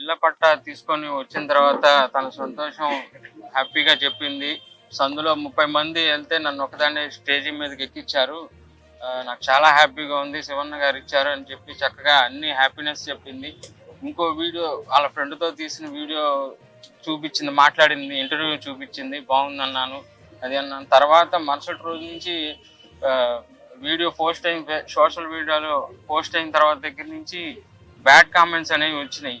ఇళ్ళ పట్టా తీసుకొని వచ్చిన తర్వాత తన సంతోషం హ్యాపీగా చెప్పింది. సందులో ముప్పై మంది వెళ్తే నన్ను ఒకదాన్ని స్టేజీ మీదకి ఎక్కిచ్చారు నాకు చాలా హ్యాపీగా ఉంది. శివన్న గారు ఇచ్చారు అని చెప్పి చక్కగా అన్ని హ్యాపీనెస్ చెప్పింది. ఇంకో వీడియో వాళ్ళ ఫ్రెండ్తో తీసిన వీడియో చూపించింది మాట్లాడింది ఇంటర్వ్యూ చూపించింది. బాగుంది అన్నాను అది అన్నాను. తర్వాత మరుసటి రోజు నుంచి వీడియో పోస్ట్ అయిన సోషల్ మీడియాలో పోస్ట్ అయిన తర్వాత దగ్గర నుంచి బ్యాడ్ కామెంట్స్ అనేవి వచ్చినాయి.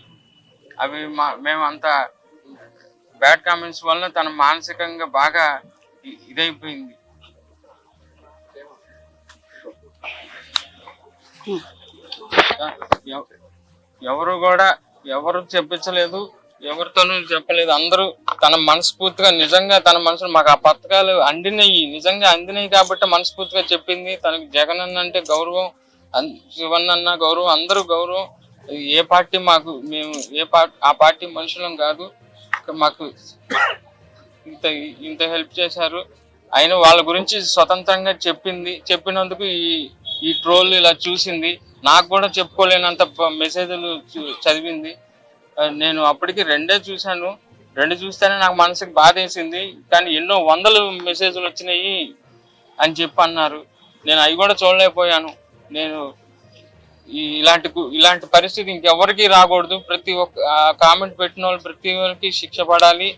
అవి మా మేమంతా బ్యాడ్ కామెంట్స్ వల్ల తన మానసికంగా బాగా ఇదైపోయింది. ఎవరు కూడా ఎవరు చెప్పించలేదు ఎవరితోనూ చెప్పలేదు. అందరూ తన మనస్ఫూర్తిగా నిజంగా తన మనసులో మాకు ఆ పథకాలు అందినయి నిజంగా అందినాయి కాబట్టి మనస్ఫూర్తిగా చెప్పింది. తనకి జగన్ అన్న అంటే గౌరవం శివన్ అన్న గౌరవం అందరూ గౌరవం. ఏ పార్టీ మాకు మేము ఏ పార్టీ ఆ పార్టీ మనుషులం కాదు. మాకు ఇంత ఇంత హెల్ప్ చేశారు. అయినా వాళ్ళ గురించి స్వతంత్రంగా చెప్పింది చెప్పినందుకు ఈ ఈ ట్రోల్ ఇలా చూసింది. నాకు కూడా చెప్పుకోలేనంత మెసేజ్లు చదివింది. నేను అప్పటికి రెండే చూశాను. రెండు చూస్తేనే నాకు మనసుకి బాధ వేసింది. కానీ ఎన్నో వందలు మెసేజ్లు వచ్చినాయి అని చెప్పి అన్నారు నేను అవి కూడా చూడలేకపోయాను. నేను ఇలాంటి ఇలాంటి పరిస్థితి ఇంకెవరికి రాకూడదు. ప్రతి ఒక్క కామెంట్ పెట్టిన వాళ్ళు ప్రతి ఒక్కరికి శిక్ష పడాలి.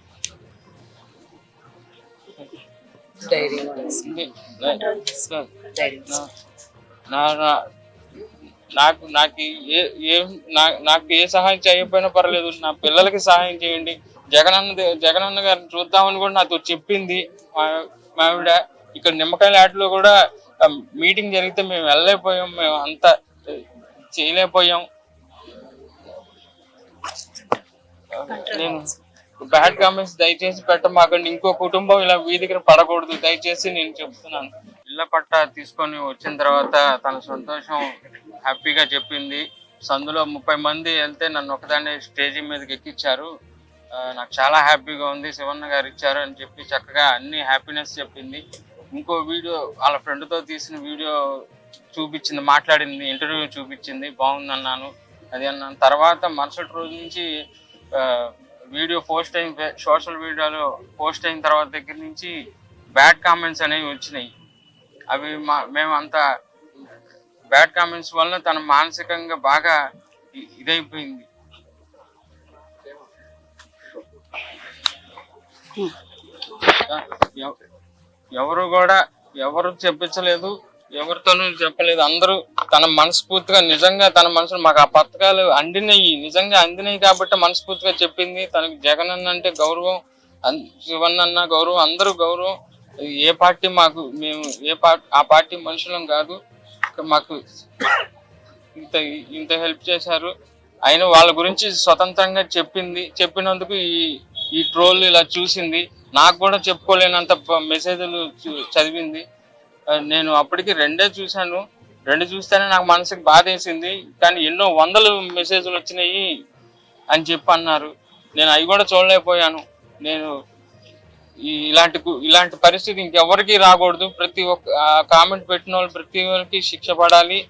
నా- నా- నాకు నాకు ఏ ఏం నా- నాకు ఏ సహాయం చేయకపోయినా పర్లేదు. నా పిల్లలకి సహాయం చేయండి. జగనన్న జగనన్న గారిని చూద్దామని కూడా నాతో చెప్పింది. మా ఆవిడ ఇక్కడ నిమ్మకాయల ఆటలో కూడా మీటింగ్ జరిగితే మేము వెళ్ళలేకపోయాం. మేము అంతా చేయలేకపోయాం. నేను బ్యాడ్ కామెంట్స్ దయచేసి పెట్టమాకండి. ఇంకో కుటుంబం ఇలా వీధికి పడకూడదు. దయచేసి నేను చెప్తున్నాను. ఇళ్ళ పట్టా తీసుకొని వచ్చిన తర్వాత తన సంతోషం హ్యాపీగా చెప్పింది. సందులో ముప్పై మంది వెళ్తే నన్ను ఒకదాన్ని స్టేజీ మీదకి ఎక్కించారు. ఆ, నాకు చాలా హ్యాపీగా ఉంది. శివన్న గారు ఇచ్చారు అని చెప్పి చక్కగా అన్ని హ్యాపీనెస్ చెప్పింది. ఇంకో వీడియో వాళ్ళ ఫ్రెండ్తో తీసిన వీడియో చూపించింది మాట్లాడింది ఇంటర్వ్యూ చూపించింది బాగుంది అన్నాను అది అన్నాను. తర్వాత మరుసటి రోజు నుంచి వీడియో పోస్ట్ అయిన సోషల్ మీడియాలో పోస్ట్ అయిన తర్వాత దగ్గర నుంచి బ్యాడ్ కామెంట్స్ అనేవి వచ్చినాయి. అవి మా మేమంతా బ్యాడ్ కామెంట్స్ వల్ల తన మానసికంగా బాగా ఇదైపోయింది. ఎవ- ఎవరు కూడా ఎవరు చెప్పించలేదు ఎవరితోనూ చెప్పలేదు అందరూ తన మనస్ఫూర్తిగా నిజంగా తన మనసులో మాకు ఆ పథకాలు అందినయి నిజంగా అందినాయి కాబట్టి మనస్ఫూర్తిగా చెప్పింది. తనకు జగన్ అన్న అంటే గౌరవం శివన్ అన్న గౌరవం అందరూ గౌరవం. ఏ పార్టీ మాకు మేము ఏ పార్టీ ఆ పార్టీ మనుషులం కాదు. మాకు ఇంత ఇంత హెల్ప్ చేశారు. అయినా వాళ్ళ గురించి స్వతంత్రంగా చెప్పింది చెప్పినందుకు ఈ ఈ ట్రోల్ ఇలా చూసింది. నాకు కూడా చెప్పుకోలేనంత మెసేజ్లు చదివింది. నేను అప్పటికి రెండే చూశాను. రెండు చూస్తేనే నాకు మనసుకి బాధ వేసింది. కానీ ఎన్నో వందలు మెసేజ్లు వచ్చినాయి అని చెప్పి అన్నారు. నేను అవి కూడా చూడలేకపోయాను. నేను ఇలాంటి ఇలాంటి పరిస్థితి ఇంకెవరికి రాకూడదు. ప్రతి ఒక్క కామెంట్ పెట్టిన వాళ్ళు ప్రతి ఒక్కరికి శిక్ష పడాలి.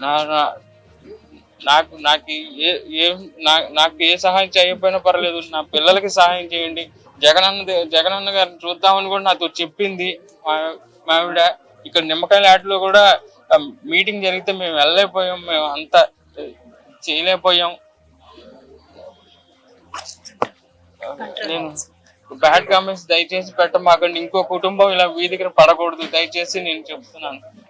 నా- నాకు నాకు ఏ ఏ నా- నాకు ఏ సహాయం చేయకపోయినా పర్లేదు. నా పిల్లలకి సహాయం చేయండి. జగనన్న జగనన్న గారిని చూద్దామని కూడా నాతో చెప్పింది. మా ఆవిడ ఇక్కడ నిమ్మకాయల ఆటలో కూడా మీటింగ్ జరిగితే మేము వెళ్ళలేకపోయాం. మేము అంత చేయలేకపోయాం. నేను బ్యాడ్ కామెంట్స్ దయచేసి పెట్టమాకండి. ఇంకో కుటుంబం ఇలా వీధికి పడకూడదు. దయచేసి నేను చెప్తున్నాను.